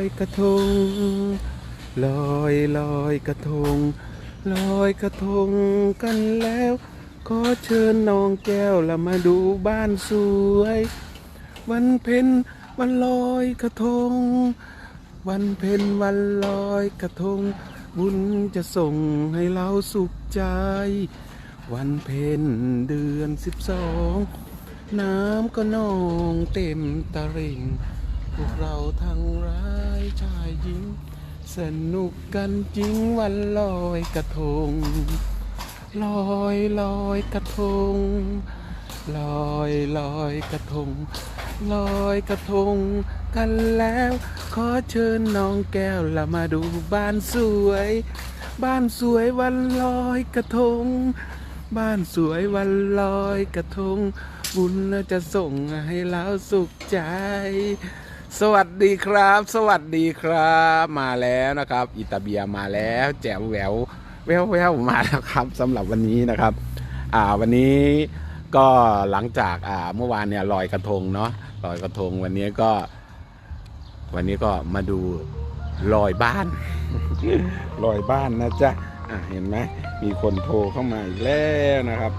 ลอยลอยกระทง ลอยลอยกระทง ลอยกระทงกันแล้ว ขอเชิญน้องแก้วละมาดูบ้านสวย วันเพ็ญวันลอยกระทง วันเพ็ญวันลอยกระทง บุญจะส่งให้เราสุขใจ วันเพ็ญเดือนสิบสองน้ำก็นองเต็มตะริ่ง พวกเราทั้งร้ายชายหญิง สนุกกันจริงวันลอยกระทง ลอยลอยกระทง ลอยลอยกระทง ลอยกระทงกันแล้ว ขอเชิญน้องแก้วละมาดูบ้านสวย บ้านสวยวันลอยกระทง บ้านสวยวันลอยกระทงบุญน่าจะส่งให้เราสุขใจ สวัสดีครับ สวัสดีครับมาแล้วนะครับ อิตาเบียมาแล้วแจ๋วแหววแววแววมาแล้วครับสำหรับวันนี้นะครับ อ่าวันนี้ก็หลังจากอ่าเมื่อวานเนี่ยลอยกระทงเนาะลอยกระทงวันนี้ก็ วันนี้ก็มาดูลอยบ้านลอยบ้านนะจ๊ะอะเห็นไหมมีคนโทรเข้ามาอีกแล้วนะครับ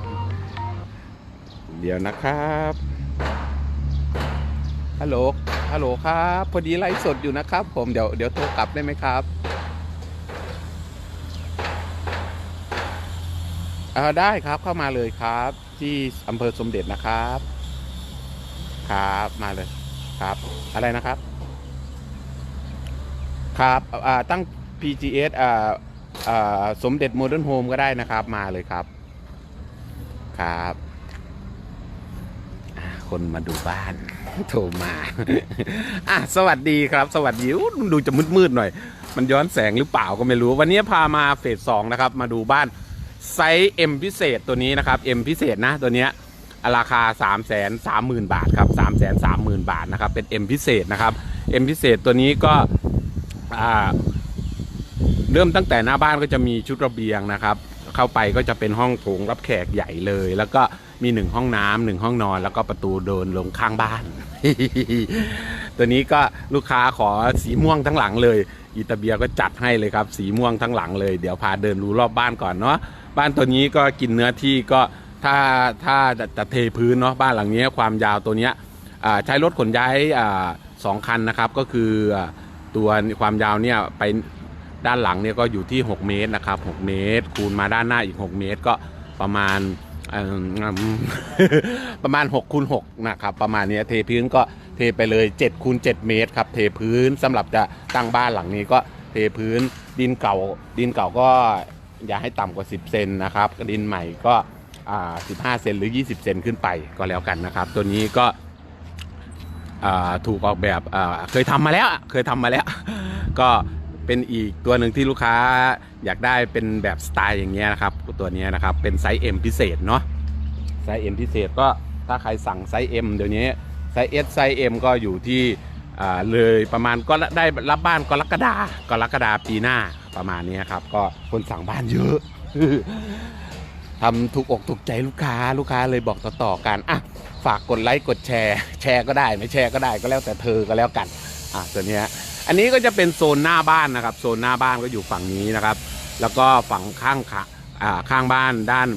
เดี๋ยวนะครับ ฮัลโหล ฮัลโหลครับ พอดีไลฟ์สดอยู่นะครับ ผม เดี๋ยว เดี๋ยวโทรกลับได้ไหมครับเออได้ครับ เข้ามาเลยครับ ที่อำเภอสมเด็จนะครับ ครับ มาเลย ครับ อะไรนะครับ ครับอ่าตั้ง PGS อ่าอ่าสมเด็จโมเดิร์นโฮมก็ได้นะครับ มาเลยครับ ครับ คนมาดูบ้าน โทรมาอะสวัสดีครับ สวัสดีดูจะมืดๆหน่อย มันย้อนแสงหรือเปล่าก็ไม่รู้ วันนี้พามาเฟสสองนะครับมาดูบ้านไซส์ M พิเศษตัวนี้นะครับ M พิเศษนะตัวเนี้ยราคา 3 3 0 0 0 0 บาทครับ 3 3 0 0 0 0 บาทนะครับ เป็น M พิเศษนะครับ M พิเศษตัวนี้ก็เริ่มตั้งแต่หน้าบ้านก็จะมีชุดระเบียงนะครับ เข้าไปก็จะเป็นห้องโถงรับแขกใหญ่เลย แล้วก็ มีหนึ่งห้องน้ำหนึ่งห้องนอน แล้วก็ประตูเดินลงข้างบ้าน ตัวนี้ก็ลูกค้าขอสีม่วงทั้งหลังเลย อิตาเบียก็จัดให้เลยครับ สีม่วงทั้งหลังเลย เดี๋ยวพาเดินดูรอบบ้านก่อนเนาะบ้านตัวนี้ก็กินเนื้อที่ก็ถ้าถ้าจะเทพื้นเนาะบ้านหลังนี้ความยาวตัวเนี้ยใช้รถขนย้ายสองคันนะครับ ก็คือตัวความยาวเนี่ยไปด้านหลังเนี่ยก็อยู่ที่ 6 เมตรนะครับ 6 เมตร คูณมาด้านหน้าอีก 6 เมตรก็ประมาณ ประมาณ6คูณ6นะครับประมาณนี้เทพื้นก็เทไปเลย7คูณ7เมตรครับเทพื้นสำหรับจะตั้งบ้านหลังนี้ก็เทพื้นดินเก่า ดินเก่าก็อย่าให้ต่ำกว่า 10 เซนนะครับดินใหม่ก็15 เซนหรือ 20 เซนขึ้นไปก็แล้วกันนะครับ ตัวนี้ก็ถูกออกแบบเคยทำมาแล้วเคยทำมาแล้ว ก็ เป็นอีกตัวหนึ่งที่ลูกค้าอยากได้เป็นแบบสไตล์อย่างเงี้ยนะครับ ตัวนี้นะครับเป็นไซส์ M พิเศษเนาะไซส์ M พิเศษก็ถ้าใครสั่งไซส์ M เดี๋ยวนี้ไซส์ S ไซส์ M ก็อยู่ที่เลยประมาณก็ได้รับบ้านกรกฎากรกฎาปีหน้าประมาณนี้ครับ ก็คนสั่งบ้านเยอะทำถูกอกถูกใจลูกค้าลูกค้าเลยบอกต่อๆกันอะฝากกดไลค์กดแชร์ แชร์ก็ได้ไม่แชร์ก็ได้ก็แล้วแต่เธอก็แล้วกันอะตัวเนี้ย อันนี้ก็จะเป็นโซนหน้าบ้านนะครับ โซนหน้าบ้านก็อยู่ฝั่งนี้นะครับ แล้วก็ฝั่งข้างขาข้างบ้านด้าน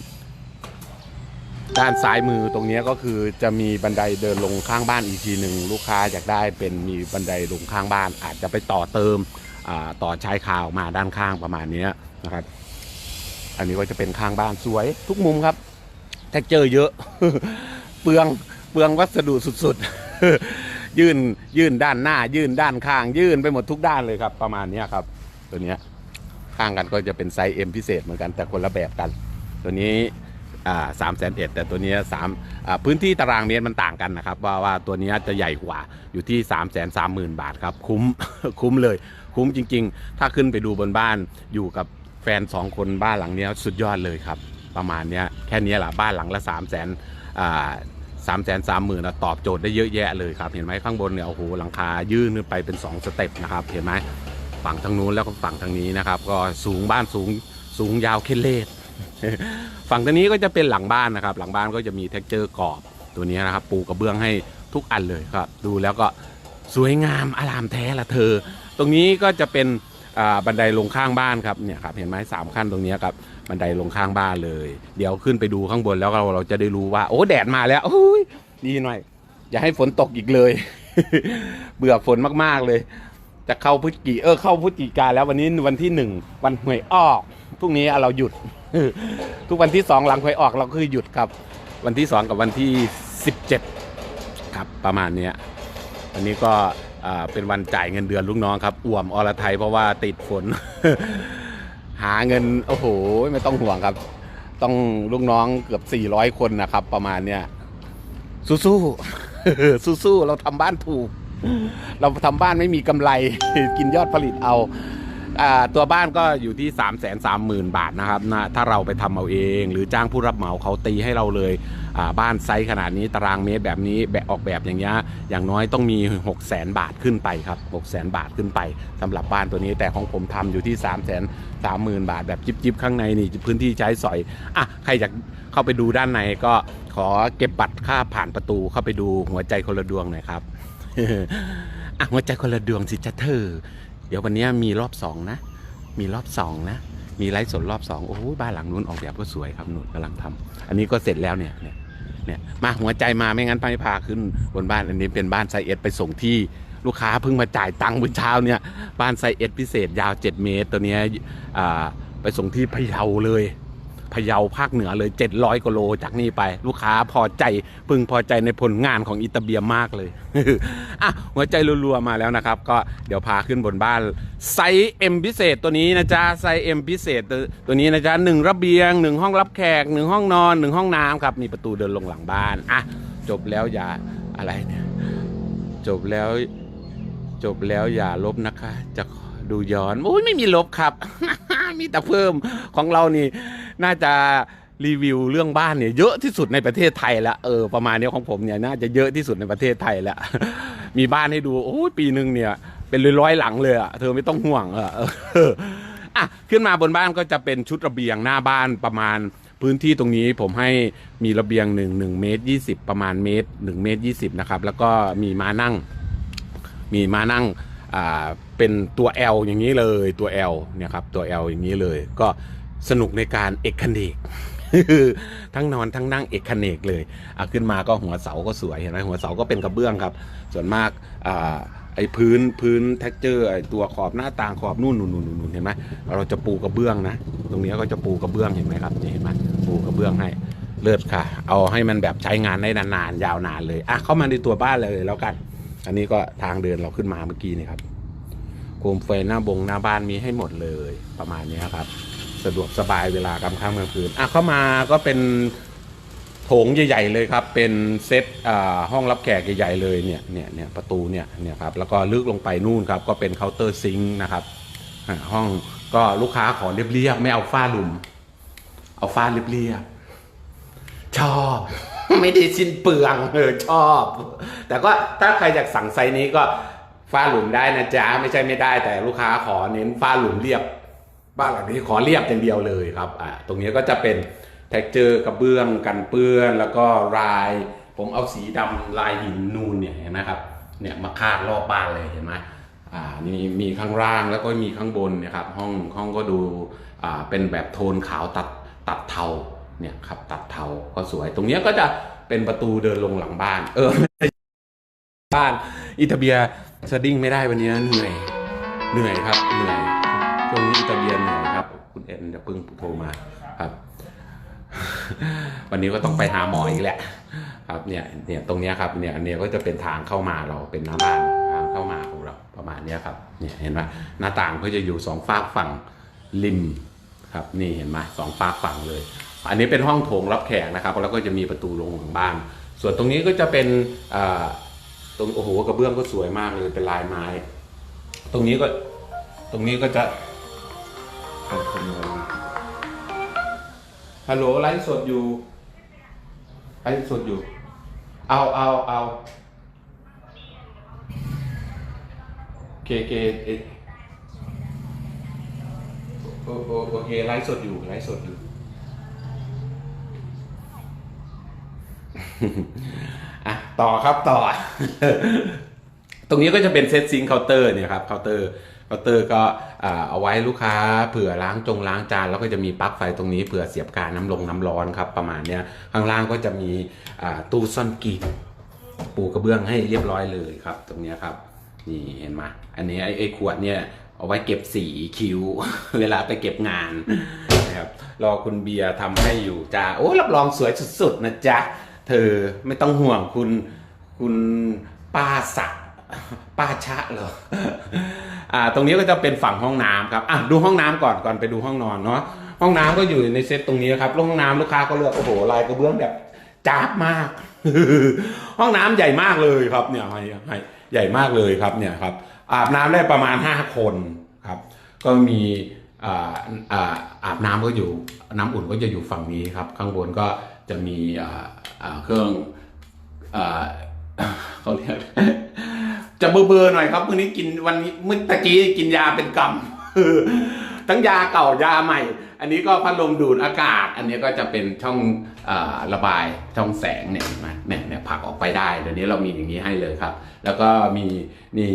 ด้านซ้ายมือตรงนี้ก็คือจะมีบันไดเดินลงข้างบ้านอีกทีหนึ่งลูกค้าอยากได้เป็นมีบันไดลงข้างบ้าน อาจจะไปต่อเติมต่อชายคาออกมาด้านข้างประมาณนี้นะครับ อันนี้ก็จะเป็นข้างบ้านสวยทุกมุมครับแท็กเจอร์เยอะ เปลืองเปลืองวัสดุสุดๆ ยื่นยื่นด้านหน้า ยื่นด้านข้าง ยื่นไปหมดทุกด้านเลยครับ ประมาณนี้ครับ ตัวนี้ข้างกันก็จะเป็นไซส์เอ็มพิเศษเหมือนกันแต่คนละแบบกัน ตัวนี้สามแสนเอ็ดแต่ตัวนี้สามพื้นที่ตารางเมตรมันต่างกันนะครับ ว่าว่าตัวนี้จะใหญ่กว่าอยู่ที่3ามแสนสามหมื่นบาทครับ คุ้มคุ้มเลย คุ้มจริง ๆ ถ้าขึ้นไปดูบนบ้านอยู่กับแฟนสองคนบ้านหลังนี้สุดยอดเลยครับ ประมาณนี้แค่นี้แหละบ้านหลังละ3ามแสน สามแสนสามหมื่นตอบโจทย์ได้เยอะแยะเลยครับ เห็นไหมข้างบนเนี่ยโอ้โหหลังคายื่นขึ้นไปเป็น2สเต็ปนะครับ เห็นไหมฝั่งทางนู้นแล้วก็ฝั่งทางนี้นะครับ ก็สูงบ้านสูงสูงยาวเคเลศฝั่งทางนี้ก็จะเป็นหลังบ้านนะครับ หลังบ้านก็จะมีเท็กเจอร์กรอบตัวนี้นะครับ ปูกระเบื้องให้ทุกอันเลยครับ ดูแล้วก็สวยงามอารามแท้ละเธอ ตรงนี้ก็จะเป็นบันไดลงข้างบ้านครับเนี่ยครับเห็นไหมสามขั้นตรงนี้ครับ บันไดลงข้างบ้านเลย เดี๋ยวขึ้นไปดูข้างบนแล้วเราเราจะได้รู้ว่า โอ้แดดมาแล้วโอ้ยดีหน่อย อย่าให้ฝนตกอีกเลย เบื่อฝนมากๆเลย จะเข้าพฤศจิเออเข้าพฤศจิกาแล้ววันนี้วันที่หนึ่งวันหวยออกพรุ่งนี้เราหยุด ทุกวันที่สองหลังหวยออกเราคือหยุดครับ วันที่สองกับวันที่สิบเจ็ดครับประมาณเนี้ยวันนี้ก็เป็นวันจ่ายเงินเดือนลูกน้องครับ อ่วมอรไทยเพราะว่าติดฝน หาเงินโอ้โหไม่ต้องห่วงครับ ต้องลูกน้องเกือบ 400 คนนะครับ ประมาณเนี้ยสู้ๆสู้ๆเราทำบ้านถูก เราทำบ้านไม่มีกำไรกินยอดผลิตเอาอ่าตัวบ้านก็อยู่ที่ 3 3 0 0 0 0 บาทนะครับนะถ้าเราไปทำเอาเอง หรือจ้างผู้รับเหมาเขาตีให้เราเลย บ้านไซส์ขนาดนี้ตารางเมตรแบบนี้แบบออกแบบอย่างเงี้ยอย่างน้อยต้องมี 6 0 0 0 0 0 บาทขึ้นไปครับ 6 0 0 0 0 บาทขึ้นไปสำหรับบ้านตัวนี้แต่ของผมทำอยู่ที่ 3 3 0 0 0 0 บาทแบบจิบๆข้างในนี่พื้นที่ใช้สอยอะใครอยากเข้าไปดูด้านในก็ขอเก็บบัตรค่าผ่านประตูเข้าไปดูหัวใจคนละดวงหน่อยครับอะหัวใจคนละดวงสิจ้าเธอ เดี๋ยววันนี้มีรอบสองนะ มีรอบสองนะมีไลฟ์สดรอบสองโอ้โหบ้านหลังนู้นออกแบบก็สวยครับนู่นกำลังทำอันนี้ก็เสร็จแล้วเนี่ย เนี่ยมาหัวใจมาไม่งั้นไม่พาขึ้นบนบ้านอันนี้เป็นบ้านไซเอสไปส่งที่ลูกค้าเพิ่งมาจ่ายตังค์เมื่อเช้าเนี่ยบ้านไซเอสพิเศษยาว 7 เมตร ตัวเนี้ยไปส่งที่พะเยาเลย พะเยาภาคเหนือเลย 700กิโลจากนี่ไป ลูกค้าพอใจพึงพอใจในผลงานของอิตาเบียมากเลยอะหัวใจรัวๆมาแล้วนะครับ ก็เดี๋ยวพาขึ้นบนบ้านไซเอ็มพิเศษตัวนี้นะจ๊ะไซเอ็มพิเศษตัวตัวนี้นะจ๊ะหนึ่งระเบียงหนึ่งห้องรับแขกหนึ่งห้องนอนหนึ่งห้องน้ำครับมีประตูเดินลงหลังบ้านอะจบแล้วอย่าอะไรเนี่ยจบแล้วจบแล้วอย่าลบนะคะ จะดูย้อนโอ้ยไม่มีลบครับ มีแต่เพิ่มของเรานี่น่าจะรีวิวเรื่องบ้านเนี่ยเยอะที่สุดในประเทศไทยแล้วเออประมาณนี้ของผมเนี่ยน่าจะเยอะที่สุดในประเทศไทยแล้วมีบ้านให้ดูโอ้ยปีหนึ่งเนี่ย เป็นร้อยๆหลังเลยอะเธอไม่ต้องห่วงอะอะขึ้นมาบนบ้านก็จะเป็นชุดระเบียงหน้าบ้านประมาณพื้นที่ตรงนี้ผมให้มีระเบียงหนึ่งหนึ่งเมตรยี่สิบประมาณเมตรหนึ่งเมตรยี่สิบนะครับแล้วก็มีม้านั่ง มีมานั่ง อ่าเป็นตัว L อย่างนี้เลยตัว L เนี่ยครับตัว L อย่างนี้เลย ก็สนุกในการเอกคเนกทั้งนอนทั้งนั่งเอกคเนกเลยอะขึ้นมาก็หัวเสาก็สวยเห็นไหมหัวเสาก็เป็นกระเบื้องครับ ส่วนมากอ่าไอ้พื้นพื้นแท็กเจอร์ไอ้ตัวขอบหน้าต่างขอบนู่นนู่นนู่นนู่นเห็นไหมเราจะปูกระเบื้องนะ ตรงนี้ก็จะปูกระเบื้องเห็นไหมครับเห็นไหมปูกระเบื้องให้เลิศค่ะ เอาให้มันแบบใช้งานได้นานๆยาวนานเลยอะเข้ามาในตัวบ้านเลยแล้วกัน อันนี้ก็ทางเดินเราขึ้นมาเมื่อกี้นี่ครับ โคมไฟหน้าบงหน้าบ้านมีให้หมดเลยประมาณนี้ครับ สะดวกสบายเวลากลางค่ำกลางคืนอะเข้ามาก็เป็นโถงใหญ่ ๆ เลยครับ เป็นเซตอ่าห้องรับแขกใหญ่ ๆ เลยเนี่ยเนี่ยเนี่ยประตูเนี่ยเนี่ยครับแล้วก็ลึกลงไปนู่นครับ ก็เป็นเคาน์เตอร์ซิงค์นะครับห้องก็ลูกค้าขอเรียบๆไม่เอาฝ้าหลุม เอาฝ้าเรียบๆชอบไม่ได้สิ้นเปลืองเออชอบ แต่ก็ถ้าใครอยากสั่งไซส์นี้ก็ ฝ้าหลุมได้นะจ๊ะไม่ใช่ไม่ได้แต่ลูกค้าขอเน้นฝ้าหลุมเรียบ บ้านหลังนี้ขอเรียบอย่างเดียวเลยครับอ่าตรงนี้ก็จะเป็นแท็กเจอร์กระเบื้องกันเปื้อน แล้วก็ลาย ผมเอาสีดำลายหินนูนเนี่ยนไหมครับเนี่ยมาคาดรอบบ้านเลยเห็นไหมอ่านี่มีข้างล่างแล้วก็มีข้างบนนะครับห้องห้องก็ดูอ่าเป็นแบบโทนขาวตัดตัดเทาเนี่ยครับตัดเทาก็สวย ตรงนี้ก็จะเป็นประตูเดินลงหลังบ้าน เออบ้านอิตาเบีย สดิ้งไม่ได้วันนี้เหนื่อย เหนื่อยครับ เหนื่อยช่วงนี้อิตาเลียนเหนื่อยครับ คุณเอ็นจะเพิ่งโทรมาครับ วันนี้ก็ต้องไปหาหมออีกแหละ ครับ เนี่ย เนี่ย ตรงนี้ครับ เนี่ย อันเนี้ยก็จะเป็นทางเข้ามาเราเป็นหน้าบ้านทางเข้ามาของเราประมาณนี้ครับ เนี่ยเห็นไหมหน้าต่างก็จะอยู่สองฝากฝั่งริมครับ นี่เห็นไหมสองฝากฝั่งเลย อันนี้เป็นห้องโถงรับแขกนะครับ แล้วก็จะมีประตูลงของบ้าน ส่วนตรงนี้ก็จะเป็นอ่า ตรงโอ้โหกระเบื้องก็สวยมากเลยเป็นลายไม้ ตรงนี้ก็ตรงนี้ก็จะฮัลโหลไลฟ์สดอยู่ไลฟ์สดอยู่ เอาเอาเอาเคเคเอโอโอโอเคไลฟ์สดอยู่ไลฟ์สดอยู่ ต่อครับต่อ ตรงนี้ก็จะเป็นเซตซิงเคาน์เตอร์เนี่ยครับเคาน์เตอร์เคาน์เตอร์ก็เอาไว้ลูกค้าเผื่อล้างจงล้างจานแล้วก็จะมีปลั๊กไฟตรงนี้เผื่อเสียบการน้ำลงน้ำร้อนครับประมาณเนี้ยข้างล่างก็จะมีตู้ซ่อนกรีดปูกระเบื้องให้เรียบร้อยเลยครับ ตรงนี้ครับ นี่เห็นไหมอันนี้ไอ้ไอ้ขวดเนี่ยเอาไว้เก็บสีคิ้ว เวลาไปเก็บงานนะครับรอคุณเบียร์ทำให้อยู่จ้าโอ้รับรองสวยสุดๆนะจ๊ะ เธอไม่ต้องห่วงคุณคุณป้าสักป้าชะเหรออ่าตรงนี้ก็จะเป็นฝั่งห้องน้ำครับอะดูห้องน้ำก่อนก่อนไปดูห้องนอนเนาะห้องน้ำก็อยู่ในเซตตรงนี้ครับห้องน้ำลูกค้าก็เลือกโอ้โหลายกระเบื้องแบบจ้าบมาก ห้องน้ำใหญ่มากเลยครับเนี่ยให้ให้ใหญ่มากเลยครับเนี่ยครับอาบน้ำได้ประมาณ 5 คนครับ ก็มีอ่าอ่าอาบน้ำก็อยู่น้ำอุ่นก็จะอยู่ฝั่งนี้ครับ ข้างบนก็ จะมีอ่าอ่าเครื่องอ่าเขาเรียกจะเบอร์ๆหน่อยครับมื้อนี้กินวันนี้เมื่อตะกี้กินยาเป็นกำ ทั้งยาเก่ายาใหม่ อันนี้ก็พัดลมดูดอากาศ อันนี้ก็จะเป็นช่องอระบายช่องแสงเนี่ยเห็นไหมเนี่ยเนี่ยผลักออกไปได้เดี๋ยวนี้เรามีอย่างนี้ให้เลยครับ แล้วก็มีนี่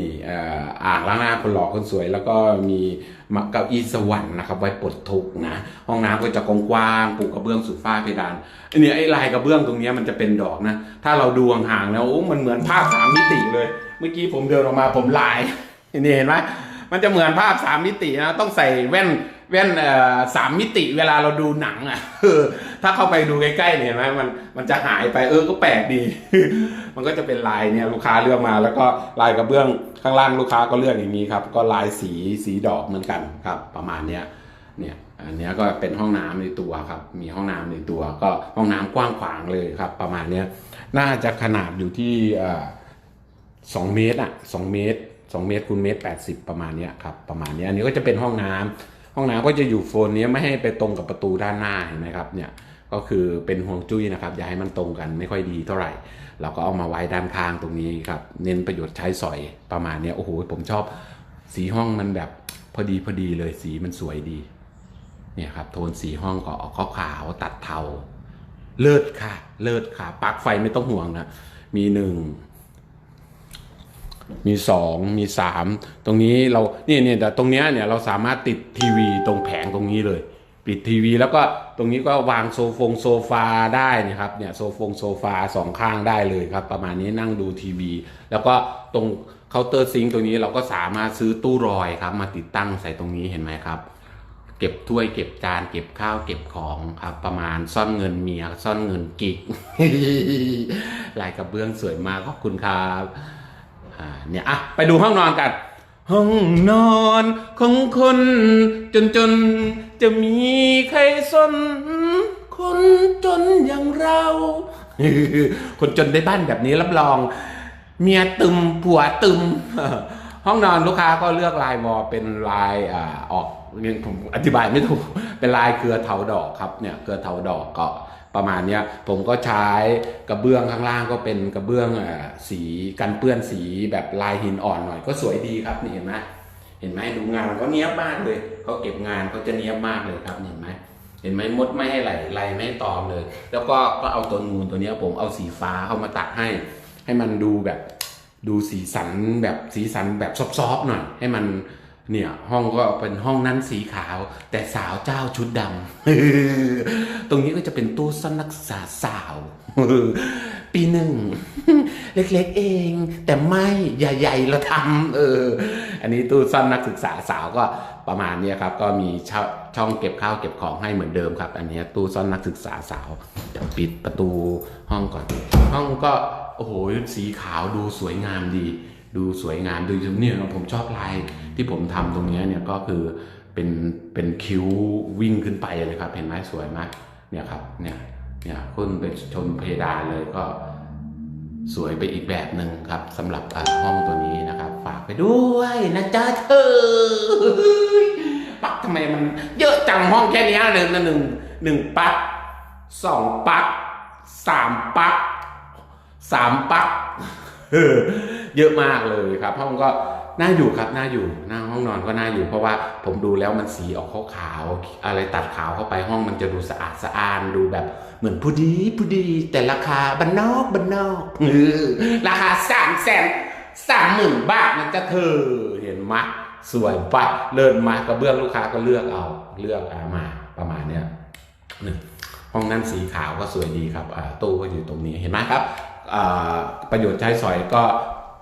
อ่างล้างหน้าคนหล่อคนสวย แล้วก็มีมเก้าอี้สวรรค์นะครับไว้ปลดทุกข์นะห้องน้ำก็จะกว้างๆปูกระเบื้องสุดฟ้าเพดานอันนี้ไอ้ลายกระเบื้องตรงนี้มันจะเป็นดอกนะ ถ้าเราดูห่างๆแล้วโอ้มันเหมือนภาพสามมิติเลย เมื่อกี้ผมเดินออกมาผมลายนี่เห็นไหม มันจะเหมือนภาพสามมิตินะต้องใส่แว่นแว่นเอ่อสามมิติเวลาเราดูหนังอะถ้าเข้าไปดูใกล้ๆเนี่ยเห็นไหมมันมันจะหายไปเออก็แปลกดี มันก็จะเป็นลายเนี่ยลูกค้าเลือกมา แล้วก็ลายกระเบื้องข้างล่างลูกค้าก็เลือกอย่างนี้ครับ ก็ลายสีสีดอกเหมือนกันครับ ประมาณเนี้ยเนี่ยอันนี้ก็เป็นห้องน้ำในตัวครับ มีห้องน้ำในตัวก็ห้องน้ำกว้างขวางเลยครับ ประมาณเนี้ยน่าจะขนาดอยู่ที่สองเมตรอะสองเมตร สองเมตรคูณเมตรแปดสิบประมาณนี้ครับประมาณนี้อันนี้ก็จะเป็นห้องน้ำห้องน้ำก็จะอยู่โซนนี้ไม่ให้ไปตรงกับประตูด้านหน้าเห็นไหมครับเนี่ยก็คือเป็นห่วงจุ้ยนะครับอย่าให้มันตรงกันไม่ค่อยดีเท่าไหร่ เราก็เอามาไว้ด้านข้างตรงนี้ครับเน้นประโยชน์ใช้สอยประมาณนี้โอ้โหผมชอบสีห้องมันแบบพอดีพอดีเลยสีมันสวยดีเนี่ยครับโทนสีห้องก็ออกขาวตัดเทาเลิศค่ะ เลิศค่ะปลั๊กไฟไม่ต้องห่วงนะมีหนึ่ง มีสองมีสามตรงนี้เราเนี่ยเนี่ยแต่ตรงเนี้ยเนี่ยเราสามารถติดทีวีตรงแผงตรงนี้เลย ปิดทีวีแล้วก็ตรงนี้ก็วางโซฟงโซฟาได้นะครับเนี่ยโซฟงโซฟาสองข้างได้เลยครับ ประมาณนี้นั่งดูทีวี แล้วก็ตรงเคาน์เตอร์ซิงตรงนี้เราก็สามารถซื้อตู้รอยครับ มาติดตั้งใส่ตรงนี้เห็นไหมครับเก็บถ้วยเก็บจานเก็บข้าวเก็บของครับ ประมาณซ่อนเงินเมียซ่อนเงินกิ๊กลายกระเบื้องสวยมากขอบคุณครับ อ่าเนี่ยอะไปดูห้องนอนกัน ห้องนอนของคนจนจนจะมีใครสน คนจนอย่างเรา คนจนได้บ้านแบบนี้รับรอง เมียตึมผัวตึม ห้องนอนลูกค้าก็เลือกลายวอเป็นลายอ่าออกนี่ผมอธิบายไม่ถูกเป็นลายเครือเถาดอกครับเนี่ยเครือเถาดอกก็ ประมาณเนี้ยผมก็ใช้กระเบื้องข้างล่างก็เป็นกระเบื้องอสีกันเปื้อนสีแบบลายหินอ่อนหน่อย ก็สวยดีครับนี่เห็นไหมเห็นไหมดูงานเขาเนี้ยบมากเลยเขาเก็บงานเขาจะเนี้ยบมากเลยครับเห็นไหมเห็นไหมมดไม่ให้ไหลไหลไม่ให้ตอมเลย แล้วก็ก็เอาตัวนูนตัวเนี้ยผมเอาสีฟ้าเข้ามาตัดให้ ให้มันดูแบบดูสีสันแบบสีสันแบบซอฟๆหน่อย ให้มัน เนี่ยห้องก็เป็นห้องนั้นสีขาว แต่สาวเจ้าชุดดำตรงนี้ก็จะเป็นตู้ซ่อนนักศึกษาสาว ปีหนึ่ง เล็กๆเอง แต่ไม่ใหญ่ๆเราทำเออ อันนี้ตู้ซ่อนนักศึกษาสาวก็ประมาณนี้ครับ ก็มีช่องช่องเก็บข้าวเก็บของให้เหมือนเดิมครับ อันนี้ตู้ซ่อนนักศึกษาสาวเดี๋ยวปิดประตูห้องก่อน ห้องก็โอ้โหสีขาวดูสวยงามดี ดูสวยงามดูเนี่ยผมชอบลายที่ผมทำตรงนี้เนี่ยก็คือเป็นเป็นคิ้ววิ่งขึ้นไปเลยครับ เห็นไหมสวยมากเนี่ยครับเนี่ยเนี่ยขึ้นไปชนเพดานเลยก็สวยไปอีกแบบหนึ่งครับสำหรับห้องตัวนี้นะครับ ฝากไปด้วยนะจ๊ะเธอปักทำไมมันเยอะจังห้องแค่นี้เลยนะหนึ่งหนึ่งปักสองปักสามปักสามปัก เยอะมากเลยครับห้องก็น่าอยู่ครับน่าอยู่หน้าห้องนอนก็น่าอยู่ เพราะว่าผมดูแล้วมันสีออกขาวๆอะไรตัดขาวเข้าไปห้องมันจะดูสะอาดสะอ้านดูแบบเหมือนผู้ดีผู้ดี แต่ราคาบันนอกบันนอกอราคาสามแสนสามหมื่นบาทนะจ๊ะเธอเห็นไหมสวยปะเลิศมากระเบื้องลูกค้าก็เลือกเอาเลือกเอามาประมาณเนี้ยหนึ่งห้องนั้นสีขาวก็สวยดีครับตู้ก็อยู่ตรงนี้เห็นไหมครับประโยชน์ใช้สอยก็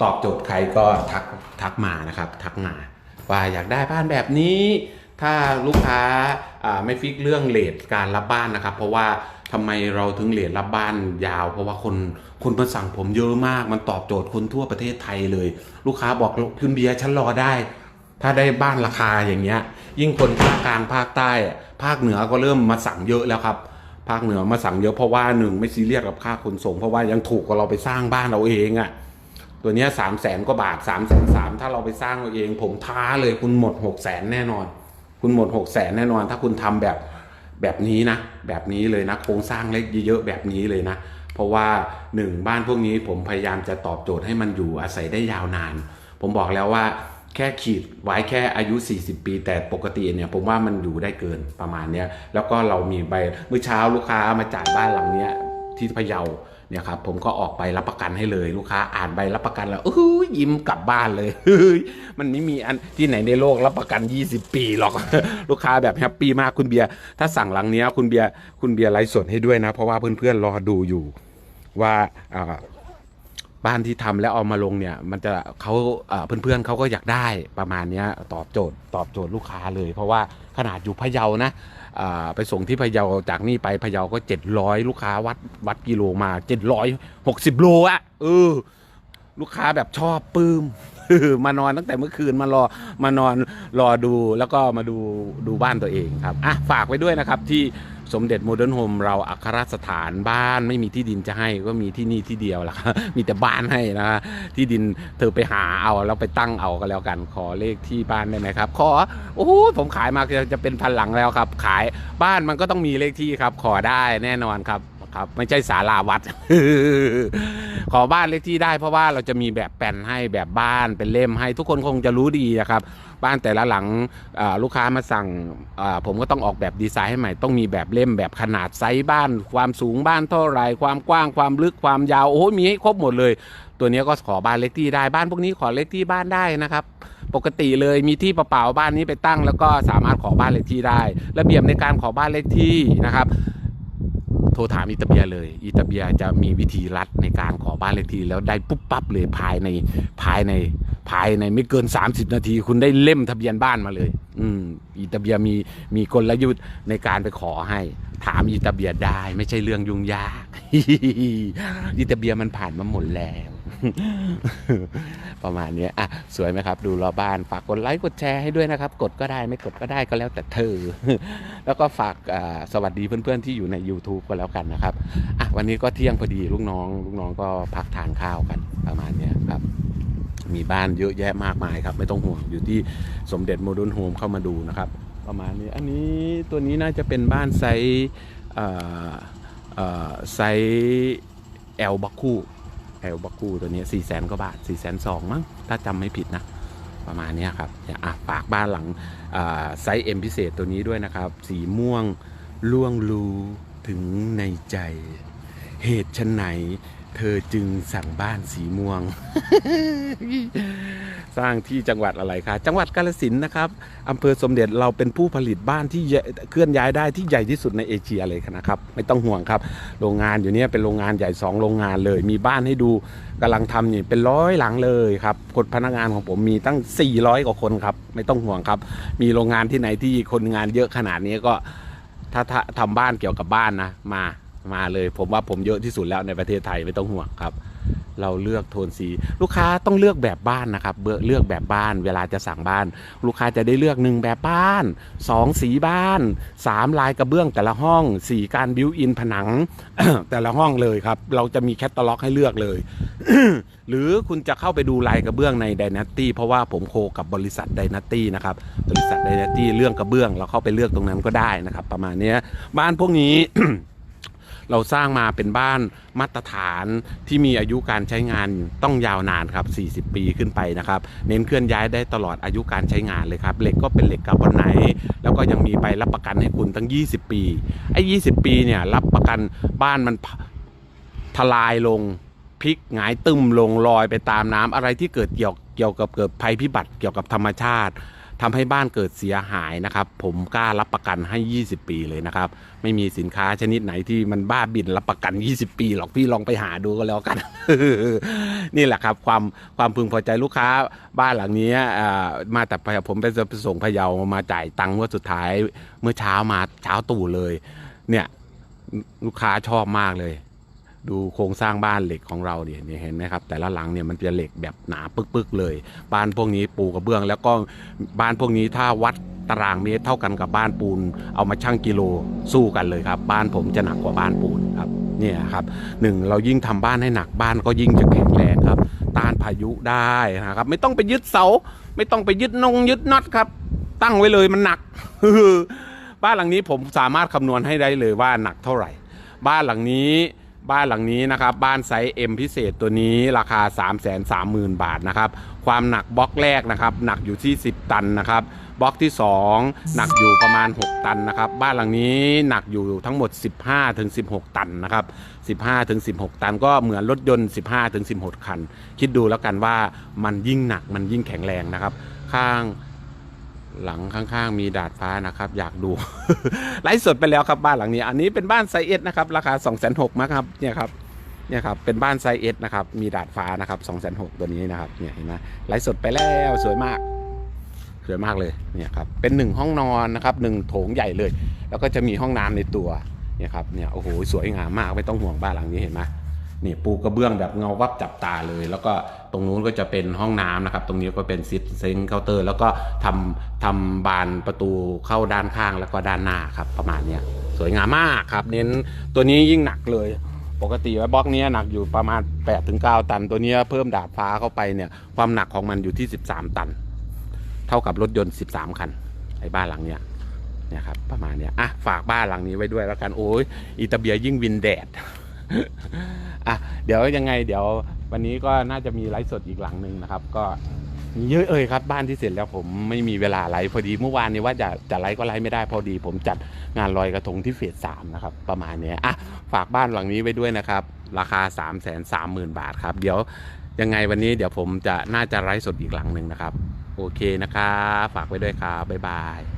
ตอบโจทย์ใครก็ทักทักมานะครับทักมาว่าอยากได้บ้านแบบนี้ ถ้าลูกค้าไม่ฟิกเรื่องเลทการรับบ้านนะครับ เพราะว่าทำไมเราถึงเลทรับบ้านยาว เพราะว่าคนคนมาสั่งผมเยอะมาก มันตอบโจทย์คนทั่วประเทศไทยเลย ลูกค้าบอกคุณเบียร์ฉันรอได้ ถ้าได้บ้านราคาอย่างเงี้ย ยิ่งคนภาคกลางภาคใต้ ภาคเหนือก็เริ่มมาสั่งเยอะแล้วครับภาคเหนือมาสั่งเยอะเพราะว่าหนึ่งไม่ซีเรียสกับค่าขนส่ง เพราะว่ายังถูกกว่าเราไปสร้างบ้านเราเองอะ่ะ ตัวนี้สามแสนกว่าบาทสามแสนสามถ้าเราไปสร้างเราเอง ผมท้าเลยคุณหมดหกแสนแน่นอน คุณหมดหกแสนแน่นอน ถ้าคุณทำแบบแบบนี้นะ แบบนี้เลยนะโครงสร้างเล็กเยอะๆแบบนี้เลยนะ เพราะว่าหนึ่งบ้านพวกนี้ผมพยายามจะตอบโจทย์ให้มันอยู่อาศัยได้ยาวนาน ผมบอกแล้วว่าแค่ขีดไว้แค่อายุ 40 ปี แต่ปกติเนี่ยผมว่ามันอยู่ได้เกินประมาณเนี้ยแล้วก็เรามีใบเมื่อเช้าลูกค้ามาจ่ายบ้านหลังเนี้ยที่พะเยา เนี่ยครับผมก็ออกใบรับประกันให้เลยลูกค้าอ่านใบรับประกันแล้วอู้ยยิ้มกลับบ้านเลยเฮ้ยมันไม่มีอันที่ไหนในโลกรับประกัน 20 ปีหรอก ลูกค้าแบบแฮปปี้มากคุณเบียร์ถ้าสั่งหลังเนี้ยคุณเบียร์คุณเบียร์ไลฟ์สดให้ด้วยนะ เพราะว่าเพื่อนๆรอดูอยู่ว่าบ้านที่ทำแล้วเอามาลงเนี่ย มันจะเขาเอ่อเพื่อนๆเขาก็อยากได้ประมาณนี้ตอบโจทย์ ตอบโจทย์ลูกค้าเลย เพราะว่าขนาดอยู่พะเยานะ ไปส่งที่พะเยาจากนี่ไปพะเยาก็ 700 ลูกค้าวัดวัดกิโลมา 760 โลอะเออ ลูกค้าแบบชอบปลื้ม มานอนตั้งแต่เมื่อคืนมารอมานอนรอดูแล้วก็มาดูดูบ้านตัวเองครับอะฝากไว้ด้วยนะครับที่สมเด็จโมเดิร์นโฮมเราอัครสถานบ้านไม่มีที่ดินจะให้ก็มีที่นี่ที่เดียวหละครับมีแต่บ้านให้นะที่ดินเธอไปหาเอาแล้วไปตั้งเอาก็แล้วกันขอเลขที่บ้านได้ไหมครับขอโอ้โหผมขายมาจะจะเป็นพันหลังแล้วครับ ขายบ้านมันก็ต้องมีเลขที่ครับ ขอได้แน่นอนครับ ครับ ไม่ใช่ศาลาวัด ขอบ้านเลขที่ได้เพราะว่าเราจะมีแบบแปลนให้แบบบ้านเป็นเล่มให้ทุกคนคงจะรู้ดีนะครับ บ้านแต่ละหลังลูกค้ามาสั่งผมก็ต้องออกแบบดีไซน์ให้ใหม่ต้องมีแบบเล่มแบบขนาดไซส์บ้าน ความสูงบ้านเท่าไรความกว้างความลึกความยาวโอ้โหมีให้ครบหมดเลย ตัวนี้ก็ขอบ้านเลขที่ได้บ้านพวกนี้ขอเลขที่บ้านได้นะครับปกติเลยมีที่เปล่าๆบ้านนี้ไปตั้ง แล้วก็สามารถขอบ้านเลขที่ได้ ระเบียบในการขอบ้านเลขที่นะครับ โทรถามอิตาเบียเลย อิตาเบียจะมีวิธีรัดในการขอบ้านเลขที่แล้วได้ปุ๊บปั๊บเลยภายในภายในภายในไม่เกิน 30 นาที คุณได้เล่มทะเบียนบ้านมาเลย อืมอิตาเบียมีมีกลยุทธ์ในการไปขอให้ ถามอิตาเบียได้ ไม่ใช่เรื่องยุ่งยากอิตาเบียมันผ่านมาหมดแล้ว ประมาณนี้อะสวยไหมครับ ดูรอบบ้านฝากกดไลค์กดแชร์ให้ด้วยนะครับ กดก็ได้ไม่กดก็ได้ก็แล้วแต่เธอ แล้วก็ฝากสวัสดีเพื่อนๆที่อยู่ใน YouTube ก็แล้วกันนะครับอะวันนี้ก็เที่ยงพอดีลูกน้องลูกน้องก็พักทานข้าวกันประมาณนี้ครับมีบ้านเยอะแยะมากมายครับ ไม่ต้องห่วงอยู่ที่สมเด็จโมเดิร์นโฮมเข้ามาดูนะครับ ประมาณนี้อันนี้ตัวนี้น่าจะเป็นบ้านไซส์เออเอ่อไซส์แอลบักคู่ แอลบักคูตัวนี้4ี่แสนกว่าบาท4ี่แสนสองมั้งถ้าจำไม่ผิดนะ ประมาณนี้ครับเนี่ยอะฝากบ้านหลังไซส์เอ็มพิเศษตัวนี้ด้วยนะครับ สีม่วงล่วงรูถึงในใจ เหตุชนไหน เธอจึงสั่งบ้านสีม่วง สร้างที่จังหวัดอะไรคะจังหวัดกาฬสินนะครับอำเภอสมเด็จเราเป็นผู้ผลิตบ้านที่เคลื่อนย้ายได้ที่ใหญ่ที่สุดในเอเชียเลยนะครับ ไม่ต้องห่วงครับ โรงงานอยู่เนี้ยเป็นโรงงานใหญ่สองโรงงานเลย มีบ้านให้ดูกำลังทำนี่เป็นร้อยหลังเลยครับคนพนักงานของผมมีตั้ง 400กว่าคนครับ ไม่ต้องห่วงครับ มีโรงงานที่ไหนที่คนงานเยอะขนาดนี้ก็ถ้าถ้าทำบ้านเกี่ยวกับบ้านนะมามาเลย ผมว่าผมเยอะที่สุดแล้วในประเทศไทยไม่ต้องห่วงครับ เราเลือกโทนสี ลูกค้าต้องเลือกแบบบ้านนะครับเบอร์เลือกแบบบ้าน เวลาจะสั่งบ้าน ลูกค้าจะได้เลือกหนึ่งแบบบ้านสองสีบ้านสามลายกระเบื้องแต่ละห้องสี่การบิวอินผนัง แต่ละห้องเลยครับ เราจะมีแคตตาล็อกให้เลือกเลย หรือคุณจะเข้าไปดูลายกระเบื้องใน d ดนาตี้เพราะว่าผมโคกับบริษัท d ดนาตี้นะครับบริษัท d ดนาตี้เรื่องกระเบื้อง เราเข้าไปเลือกตรงนั้นก็ได้นะครับ ประมาณนี้บ้านพวกนี้ เราสร้างมาเป็นบ้านมาตรฐานที่มีอายุการใช้งานต้องยาวนานครับ 40 ปีขึ้นไปนะครับ เน้นเคลื่อนย้ายได้ตลอดอายุการใช้งานเลยครับ เหล็กก็เป็นเหล็กกาบอนไนแล้วก็ยังมีใบรับประกันให้คุณตั้ง 20 ปีไอ้20 ปีเนี่ยรับประกันบ้านมันทลายลงพลิกหงายตึมลงลอยไปตามน้ำอะไรที่เกิดเกี่ยวเกี่ยวกับเกิดภัยพิบัติเกี่ยวกับธรรมชาติ ทำให้บ้านเกิดเสียหายนะครับ ผมกล้ารับประกันให้ 20 ปีเลยนะครับ ไม่มีสินค้าชนิดไหนที่มันบ้าบินรับประกัน 20 ปีหรอกพี่ลองไปหาดูก็แล้วกัน นี่แหละครับ ความความพึงพอใจลูกค้าบ้านหลังนี้มาแต่ผมไปส่งพะเยามาจ่ายตังค์เมื่อสุดท้ายเมื่อเช้ามาเช้าตู่เลย เนี่ยลูกค้าชอบมากเลย ดูโครงสร้างบ้านเหล็กของเราเนี่ยเห็นไหมครับ แต่ละหลังเนี่ยมันจะเหล็กแบบหนาปึกๆเลย บ้านพวกนี้ปูกระเบื้อง แล้วก็บ้านพวกนี้ถ้าวัดตารางเมตรเท่ากันกับบ้านปูน เอามาชั่งกิโลสู้กันเลยครับ บ้านผมจะหนักกว่าบ้านปูนครับเนี่ยครับหนึ่งเรายิ่งทำบ้านให้หนักบ้านก็ยิ่งจะแข็งแรงครับ ต้านพายุได้นะครับ ไม่ต้องไปยึดเสา ไม่ต้องไปยึดนงยึดน็อตครับ ตั้งไว้เลยมันหนักบ้านหลังนี้ผมสามารถคำนวณให้ได้เลยว่าหนักเท่าไหร่ บ้านหลังนี้ บ้านหลังนี้นะครับ บ้านไซส์ M พิเศษตัวนี้ราคา 3 3 0 0 0 0 บาทนะครับ ความหนักบล็อกแรกนะครับ หนักอยู่ที่ 10 ตันนะครับ บล็อกที่ 2 หนักอยู่ประมาณ 6 ตันนะครับ บ้านหลังนี้หนักอยู่ทั้งหมด 15ถึง16 ตันนะครับ 15ถึง16 ตันก็เหมือนรถยนต์ 15ถึง16 คัน คิดดูแล้วกันว่ามันยิ่งหนักมันยิ่งแข็งแรงนะครับ ข้าง หลังข้างๆ มีดาดฟ้านะครับ อยากดูไลฟ์สดไปแล้วครับบ้านหลังนี้ อันนี้เป็นบ้านไซเอสนะครับ ราคา2 6 0 0 0นหกนะครับเนี่ยครับเนี่ยครับเป็นบ้านไซเอสนะครับ มีดาดฟ้านะครับ2 6 0 0 0ตัวนี้นะครับเนี่ยเห็นไหมไลฟ์สดไปแล้วสวยมาก สวยมากเลยเนี่ยครับเป็นหนึ่งห้องนอนนะครับหนึ่งโถงใหญ่เลย แล้วก็จะมีห้องน้ำในตัวเนี่ยครับเนี่ยโอ้โหสวยงามมากไม่ต้องห่วงบ้านหลังนี้เห็นไหม นี่ปูกระเบื้องแบบเงาวับจับตาเลย แล้วก็ตรงนู้นก็จะเป็นห้องน้ำนะครับ ตรงนี้ก็เป็นซิทเซงเคาน์เตอร์ แล้วก็ทำทำบานประตูเข้าด้านข้างแล้วก็ด้านหน้าครับ ประมาณนี้สวยงามมากครับ เน้นตัวนี้ยิ่งหนักเลย ปกติไว้บล็อกนี้หนักอยู่ประมาณ 8-9ถึงตัน ตัวนี้เพิ่มดาดฟ้าเข้าไปเนี่ย ความหนักของมันอยู่ที่ 13 ตัน เท่ากับรถยนต์ 13 คันไอ้บ้านหลังเนี้ยเนี่ยครับประมาณเนี้ยอะฝากบ้านหลังนี้ไว้ด้วยแล้วกันโอ้ยอีตาเบียยิ่งวินแดด อะเดี๋ยวยังไงเดี๋ยววันนี้ก็น่าจะมีไลฟ์สดอีกหลังหนึ่งนะครับ ก็มีเยอะเอ่ยครับบ้านที่เสร็จแล้วผมไม่มีเวลาไลฟ์พอดีเมื่อวานนี้ว่าจะจะไลฟ์ก็ไลฟ์ไม่ได้พอดี ผมจัดงานลอยกระทงที่เฟสสามนะครับ ประมาณนี้อะฝากบ้านหลังนี้ไว้ด้วยนะครับ ราคา 3 3 0 0 0 0 บาทครับ เดี๋ยวยังไงวันนี้เดี๋ยวผมจะน่าจะไลฟ์สดอีกหลังหนึ่งนะครับ โอเคนะครับ ฝากไว้ด้วยครับบ๊ายบาย